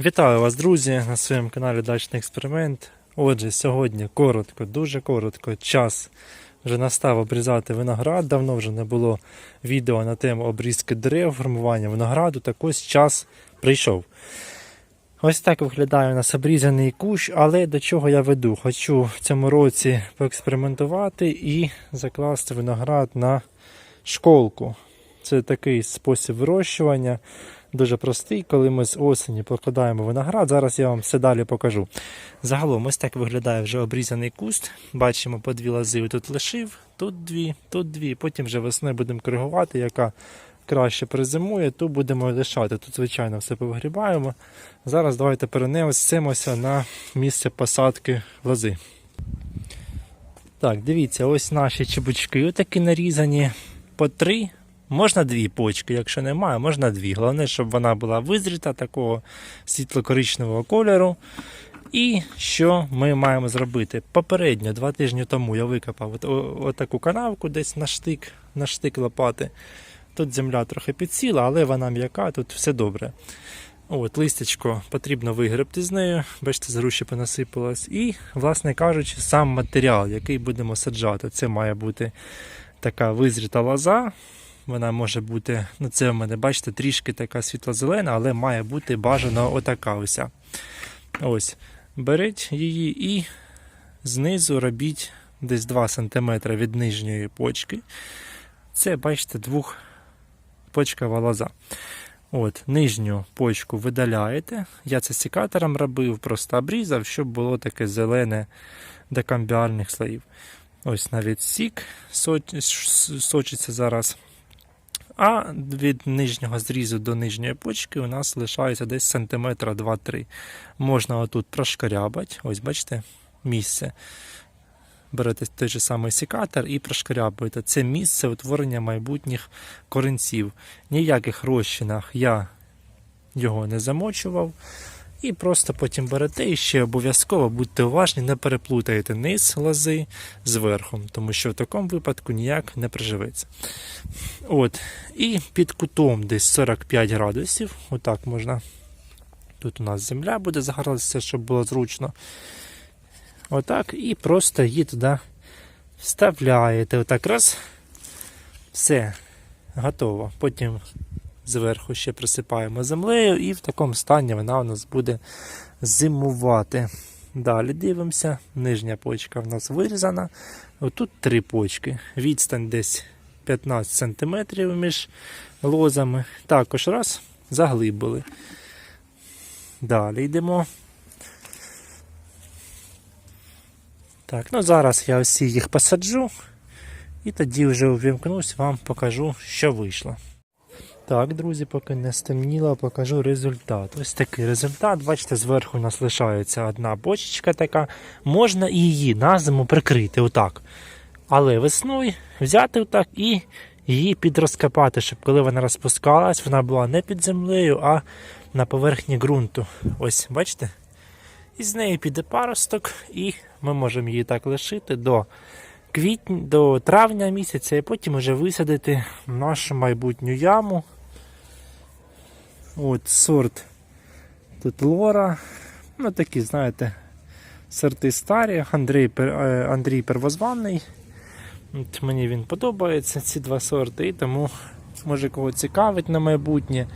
Вітаю вас, друзі, на своєму каналі Дачний експеримент. Отже, сьогодні коротко, дуже коротко, час вже настав обрізати виноград. Давно вже не було відео на тему обрізки дерев, формування винограду. Так ось час прийшов. Ось так виглядає у нас обрізаний кущ, але до чого я веду? Хочу в цьому році поекспериментувати і закласти виноград на школку. Це такий спосіб вирощування, дуже простий, коли ми з осені покладаємо виноград. Зараз я вам все далі покажу. Загалом, ось так виглядає вже обрізаний куст. Бачимо, по дві лози тут лишив, тут дві, тут дві. Потім вже весною будемо коригувати, яка краще призимує, ту будемо лишати. Тут, звичайно, все повигрібаємо. Зараз давайте перенесемося на місце посадки лози. Так, дивіться, ось наші чебучки, отакі нарізані по три. Можна дві почки, якщо немає, можна дві. Головне, щоб вона була визріта такого світло-коричневого кольору. І що ми маємо зробити? Попередньо, два тижні тому я викопав от, отаку канавку десь на штик, на штик лопати. Тут земля трохи підсіла, але вона м'яка, тут все добре. От, листячко потрібно вигребти з нею, бачите, з груші понасипалось. І, власне кажучи, сам матеріал, який будемо саджати. Це має бути така визріта лоза. Вона може бути, ну це в мене, бачите, трішки така світло-зелена, але має бути бажано отака ось. Ось. Беріть її і знизу робіть десь 2 см від нижньої почки. Це, бачите, двохпочкова лоза. От, нижню почку видаляєте. Я це секатором робив, просто обрізав, щоб було таке зелене до камбіальних слоїв. Ось навіть сік сочиться зараз. А від нижнього зрізу до нижньої почки у нас лишається десь сантиметра 2-3. Можна отут прошкарябати. Ось бачите, місце. Берете той же самий секатор і прошкарябуєте. Це місце утворення майбутніх коренців. Ніяких розчинах я його не замочував. І просто потім берете і ще обов'язково будьте уважні, не переплутайте низ лози з верхом, тому що в такому випадку ніяк не приживеться. От. І під кутом десь 45 градусів. Отак можна. Тут у нас земля буде загоралася, щоб було зручно. Отак. І просто її туди вставляєте. Отак раз. Все, готово. Потім зверху ще присипаємо землею, і в такому стані вона у нас буде зимувати. Далі дивимося. Нижня почка в нас вирізана. Отут три почки. Відстань десь 15 см між лозами. Також раз, заглибили. Далі йдемо. Так, ну зараз я всі їх посаджу. І тоді вже увімкнусь, вам покажу, що вийшло. Так, друзі, поки не стемніло, покажу результат. Ось такий результат. Бачите, зверху у нас лишається одна бочечка така. Можна її на зиму прикрити отак. Але весною взяти отак і її підрозкопати, щоб коли вона розпускалась, вона була не під землею, а на поверхні ґрунту. Ось, бачите? І з неї піде паросток, і ми можемо її так лишити до квітня, до травня місяця, і потім вже висадити нашу майбутню яму. От сорт тут лора. Ну такі, знаєте, сорти старі. Андрій, е, Андрій Первозванний. От мені він подобається, ці два сорти, і тому, може кого цікавить на майбутнє,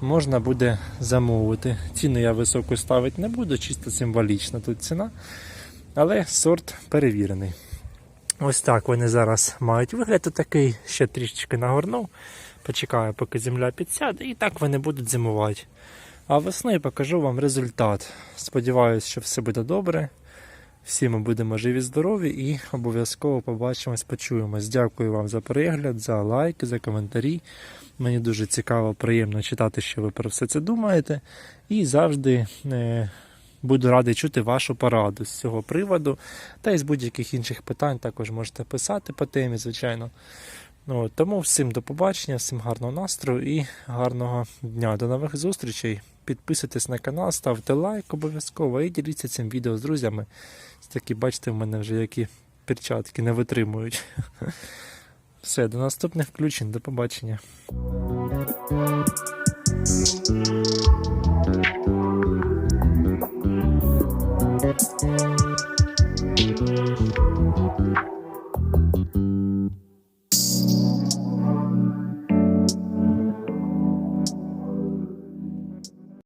можна буде замовити. Ціну я високу ставити не буду, чисто символічна тут ціна. Але сорт перевірений. Ось так вони зараз мають вигляд такий, ще трішечки нагорнув. Почекаю, поки земля підсяде, і так вони будуть зимувати. А весною покажу вам результат. Сподіваюсь, що все буде добре. Всі ми будемо живі, здорові і обов'язково побачимось, почуємось. Дякую вам за перегляд, за лайки, за коментарі. Мені дуже цікаво, приємно читати, що ви про все це думаєте. І завжди е, буду радий чути вашу пораду з цього приводу. Та й з будь-яких інших питань також можете писати по темі, звичайно. Ну, тому всім до побачення, всім гарного настрою і гарного дня. До нових зустрічей. Підписуйтесь на канал, ставте лайк обов'язково і діліться цим відео з друзями. Ось Такі, бачите, в мене вже які перчатки не витримують. Все, до наступних включень, до побачення.